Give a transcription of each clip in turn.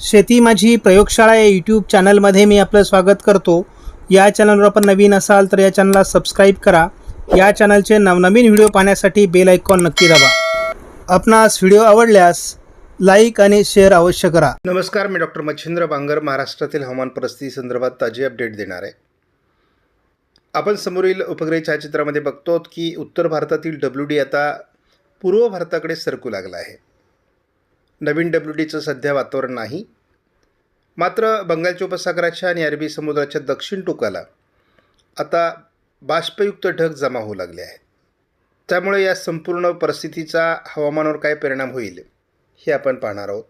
शेती माझी प्रयोगशाळा या यूट्यूब चॅनलमध्ये मी आपलं स्वागत करतो. या चॅनलवर आपण नवीन असाल तर या चॅनलला सबस्क्राईब करा. या चॅनलचे नवनवीन व्हिडिओ पाहण्यासाठी बेल आयकॉन नक्की दाबा. आपणास व्हिडिओ आवडल्यास लाईक आणि शेअर अवश्य करा. नमस्कार मी डॉक्टर मच्छिंद्र बांगर महाराष्ट्रातील हवामान परिस्थिती संदर्भात ताजी अपडेट देणार आहे. आपण समोरील उपग्रह छायाचित्रामध्ये बघतो की उत्तर भारतातील डब्ल्यू डी आता पूर्व भारताकडे सरकू लागला आहे. नवीन डब्ल्यू डीचं सध्या वातावरण नाही. मात्र बंगालच्या उपसागराच्या आणि अरबी समुद्राच्या दक्षिण टोकाला आता बाष्पयुक्त ढग जमा होऊ लागले आहेत. त्यामुळे या संपूर्ण परिस्थितीचा हवामानावर काय परिणाम होईल हे आपण पाहणार आहोत.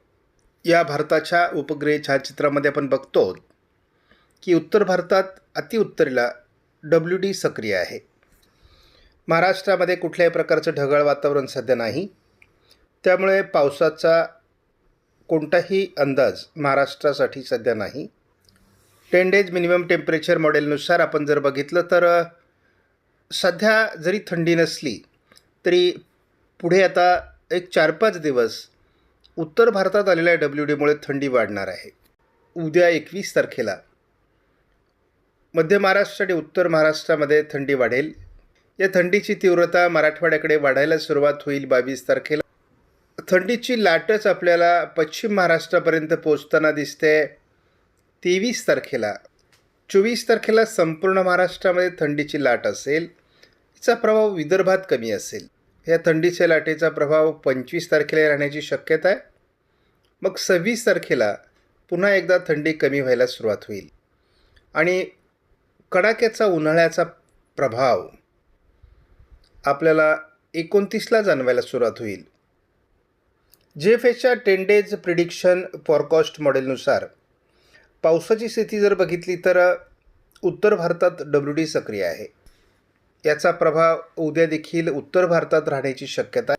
या भारताच्या उपग्रह छायाचित्रामध्ये आपण बघतो की उत्तर भारतात अतिउत्तरेला डब्ल्यू डी सक्रिय आहे. महाराष्ट्रामध्ये कुठल्याही प्रकारचं ढगाळ वातावरण सध्या नाही. त्यामुळे पावसाचा कोणताही अंदाज महाराष्ट्रासाठी सध्या नाही. टेन डेज मिनिमम टेम्परेचर मॉडेलनुसार आपण जर बघितलं तर सध्या जरी थंडी नसली तरी पुढे आता एक चार पाच दिवस उत्तर भारतात आलेल्या डब्ल्यू डीमुळे थंडी वाढणार आहे. उद्या एकवीस तारखेला मध्य महाराष्ट्र आणि उत्तर महाराष्ट्रामध्ये थंडी वाढेल. या थंडीची तीव्रता मराठवाड्याकडे वाढायला सुरुवात होईल बावीस तारखेला. थंडीची लाटच आपल्याला पश्चिम महाराष्ट्रापर्यंत पोचताना दिसते. तेवीस तारखेला. चोवीस तारखेला संपूर्ण महाराष्ट्रामध्ये थंडीची लाट असेल. तिचा प्रभाव विदर्भात कमी असेल. या थंडीच्या लाटेचा प्रभाव पंचवीस तारखेला राहण्याची शक्यता आहे. मग सव्वीस तारखेला पुन्हा एकदा थंडी कमी व्हायला सुरुवात होईल. आणि कडाक्याचा उन्हाळ्याचा प्रभाव आपल्याला एकोणतीसला जाणवायला सुरुवात होईल. जे एफ एसच्या टेन डेज प्रिडिक्शन फॉरकास्ट मॉडेलनुसार पावसाची स्थिती जर बघितली तर उत्तर भारतात डब्ल्यू डी सक्रिय आहे. याचा प्रभाव उद्या देखील उत्तर भारतात राहण्याची शक्यता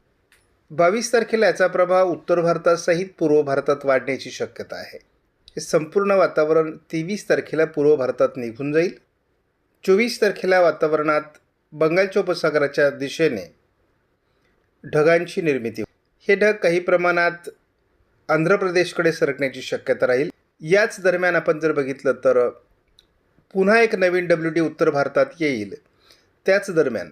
बावीस तारखेला याचा प्रभाव उत्तर भारतासहित पूर्व भारतात वाढण्याची शक्यता आहे. हे संपूर्ण वातावरण तेवीस तारखेला पूर्व भारतात निघून जाईल. चोवीस तारखेला वातावरणात बंगालच्या उपसागराच्या दिशेने ढगांची निर्मिती हे ढग काही प्रमाणात आंध्र प्रदेशकडे सरकण्याची शक्यता राहील. याच दरम्यान आपण जर बघितलं तर पुन्हा एक नवीन डब्ल्यू डी उत्तर भारतात येईल. त्याच दरम्यान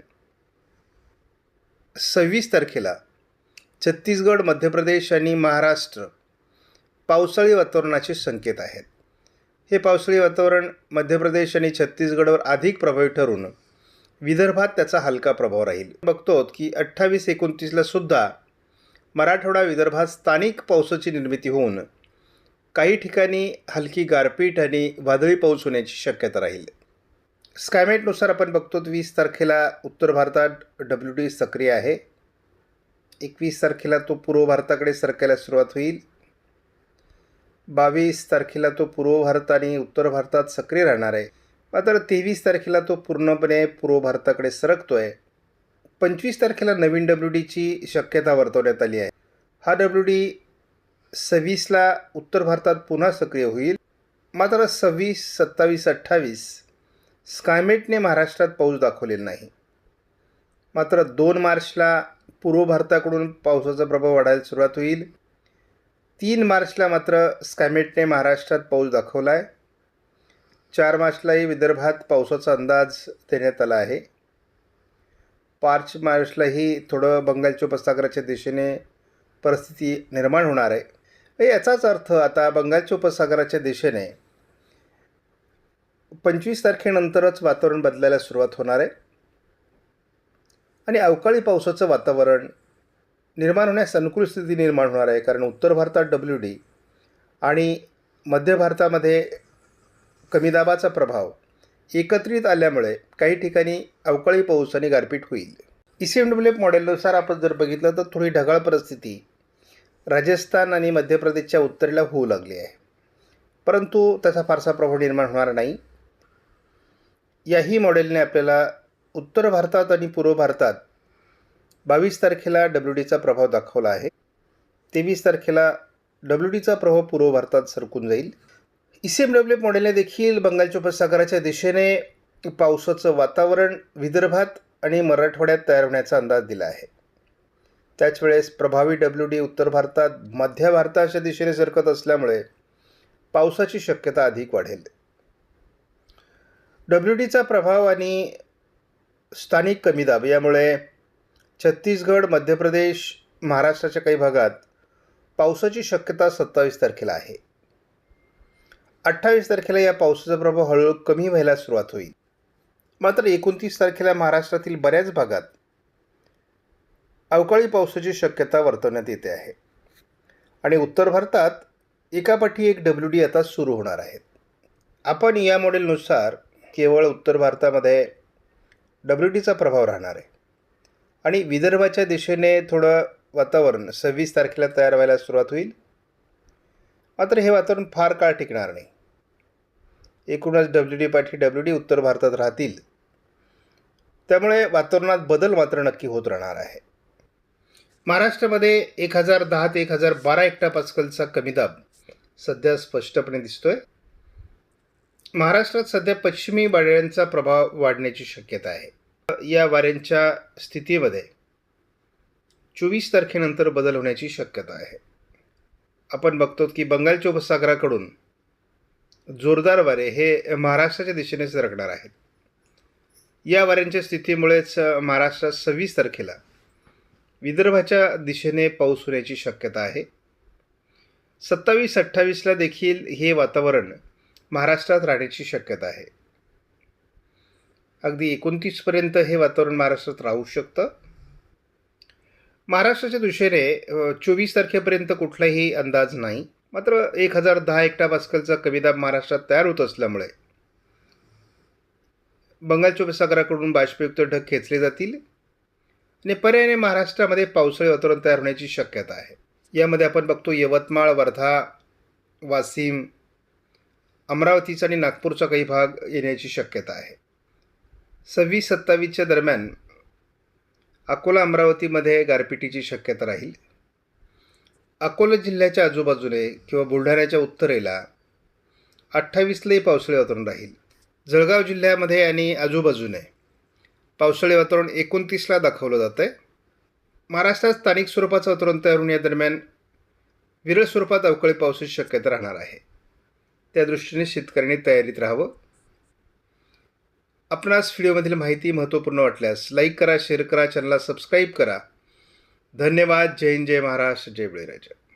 सव्वीस तारखेला छत्तीसगड मध्य प्रदेश आणि महाराष्ट्र पावसाळी वातावरणाचे संकेत आहेत. हे पावसाळी वातावरण मध्य प्रदेश आणि छत्तीसगडवर अधिक प्रभावी ठरून विदर्भात त्याचा हलका प्रभाव राहील. बघतो की अठ्ठावीस एकोणतीसला सुद्धा मराठवाडा विदर्भात स्थानिक पावसाची निर्मिती होऊन काही ठिकाणी हलकी गारपीट आणि वादळी पाऊस होण्याची शक्यता राहील. स्कायमेटनुसार आपण बघतो वीस तारखेला उत्तर भारतात डब्ल्यू डी सक्रिय आहे. एकवीस तारखेला तो पूर्व भारताकडे सरकायला सुरुवात होईल. बावीस तारखेला तो पूर्व भारत आणि उत्तर भारतात सक्रिय राहणार आहे. मात्र तेवीस तारखेला तो पूर्णपणे पूर्व भारताकडे सरकतो आहे पंचवीस तारखेला नवीन डब्ल्यू डीची शक्यता वर्तवण्यात आली आहे. हा डब्ल्यू डी सव्वीसला उत्तर भारतात पुन्हा सक्रिय होईल. मात्र सव्वीस सत्तावीस अठ्ठावीस स्कायमेटने महाराष्ट्रात पाऊस दाखवलेला नाही. मात्र दोन मार्चला पूर्व भारताकडून पावसाचा प्रभाव वाढायला सुरुवात होईल. तीन मार्चला मात्र स्कायमेटने महाराष्ट्रात पाऊस दाखवला आहे चार मार्चलाही विदर्भात पावसाचा अंदाज देण्यात आला आहे. पाच मार्चलाही थोडं बंगालच्या उपसागराच्या दिशेने परिस्थिती निर्माण होणार आहे. याचाच अर्थ आता बंगालच्या उपसागराच्या दिशेने पंचवीस तारखेनंतरच वातावरण बदलायला सुरुवात होणार आहे. आणि अवकाळी पावसाचं वातावरण निर्माण होण्यास अनुकूल स्थिती निर्माण होणार आहे. कारण उत्तर भारतात डब्ल्यू डी आणि मध्य भारतामध्ये कमी दाबाचा प्रभाव एकत्रित आल्यामुळे काही ठिकाणी अवकाळी पाऊस आणि गारपीट होईल. E C M W F मॉडेलनुसार आपण जर बघितलं तर थोडी ढगाळ परिस्थिती राजस्थान आणि मध्य प्रदेशच्या उत्तरेला होऊ लागली आहे. परंतु त्याचा फारसा प्रभाव निर्माण होणार नाही. याही मॉडेलने आपल्याला उत्तर भारतात आणि पूर्व भारतात बावीस तारखेला डब्ल्यू डीचा प्रभाव दाखवला आहे. तेवीस तारखेला डब्ल्यू डीचा प्रभाव पूर्व भारतात सरकून जाईल. ई सी एम डब्ल्यू मॉडेलने देखील बंगालच्या उपसागराच्या दिशेने पावसाचं वातावरण विदर्भात आणि मराठवाड्यात तयार होण्याचा अंदाज दिला आहे. त्याच वेळेस प्रभावी डब्ल्यू डी उत्तर भारतात मध्य भारताच्या दिशेने सरकत असल्यामुळे पावसाची शक्यता अधिक वाढेल. डब्ल्यू डीचा प्रभाव आणि स्थानिक कमी दाब यामुळे छत्तीसगड मध्य प्रदेश महाराष्ट्राच्या काही भागात पावसाची शक्यता सत्तावीस तारखेला आहे. अठ्ठावीस तारखेला या पावसाचा प्रभाव हळूहळू कमी व्हायला सुरुवात होईल. मात्र एकोणतीस तारखेला महाराष्ट्रातील बऱ्याच भागात अवकाळी पावसाची शक्यता वर्तवण्यात येते आहे. आणि उत्तर भारतात एकापाठी एक डब्ल्यू डी आता सुरू होणार आहेत आपण या मॉडेलनुसार केवळ उत्तर भारतामध्ये डब्ल्यू डीचा प्रभाव राहणार आहे. आणि विदर्भाच्या दिशेने थोडं वातावरण सव्वीस तारखेला तयार व्हायला सुरुवात होईल. मात्र हे वातावरण फार काळ टिकणार नाही. एकूणच डब्ल्यू डी पाठी डब्ल्यू डी उत्तर भारतात राहतील. त्यामुळे वातावरणात बदल मात्र नक्की होत राहणार आहे. महाराष्ट्रामध्ये एक हजार दहा ते एक हजार बारा एकटा पास्कलचा कमी दाब सध्या स्पष्टपणे दिसतोय. महाराष्ट्रात सध्या पश्चिमी वाऱ्यांचा प्रभाव वाढण्याची शक्यता आहे. या वाऱ्यांच्या स्थितीमध्ये चोवीस तारखेनंतर बदल होण्याची शक्यता आहे. आपण बघतो की बंगालच्या उपसागराकडून जोरदार वारे हे महाराष्ट्राच्या दिशेने सरकणार आहेत. या वाऱ्यांच्या स्थितीमुळेच महाराष्ट्रात सव्वीस तारखेला विदर्भाच्या दिशेने पाऊस होण्याची शक्यता आहे. सत्तावीस अठ्ठावीसला देखील हे वातावरण महाराष्ट्रात राहण्याची शक्यता आहे. अगदी एकोणतीसपर्यंत हे वातावरण महाराष्ट्रात राहू शकतं. महाराष्ट्राच्या दिशेने चोवीस तारखेपर्यंत कुठलाही अंदाज नाही. मात्र एक हजार दहा एकटा पास्कलचा कमीदाब महाराष्ट्रात तयार होत असल्यामुळे बंगालच्या उपसागराकडून बाष्पयुक्त ढग खेचले जातील आणि पर्यायाने महाराष्ट्रामध्ये पावसाळी वातावरण तयार होण्याची शक्यता आहे. यामध्ये आपण बघतो यवतमाळ वर्धा वाशिम अमरावतीचा आणि नागपूरचा काही भाग येण्याची शक्यता आहे. सव्वीस सत्तावीसच्या दरम्यान अकोला अमरावतीमध्ये गारपिटीची शक्यता राहील. अकोला जिल्ह्याच्या आजूबाजूने किंवा बुलढाण्याच्या उत्तरेला अठ्ठावीसलाही पावसाळी वातावरण राहील. जळगाव जिल्ह्यामध्ये आणि आजूबाजूने पावसाळी वातावरण एकोणतीसला दाखवलं जातं आहे महाराष्ट्रात स्थानिक स्वरूपाचं वातावरण तयार या दरम्यान विरळ स्वरूपात अवकाळी पावसाची शक्यता राहणार आहे. त्या दृष्टीने शेतकऱ्यांनी तयारीत राहावं. आपणास व्हिडिओमधील माहिती महत्त्वपूर्ण वाटल्यास लाईक करा शेअर करा चॅनलला सबस्क्राईब करा. ધન્યવાદ જય હિન્દ જય મહારાષ્ટ્ર જય બળીરાજા.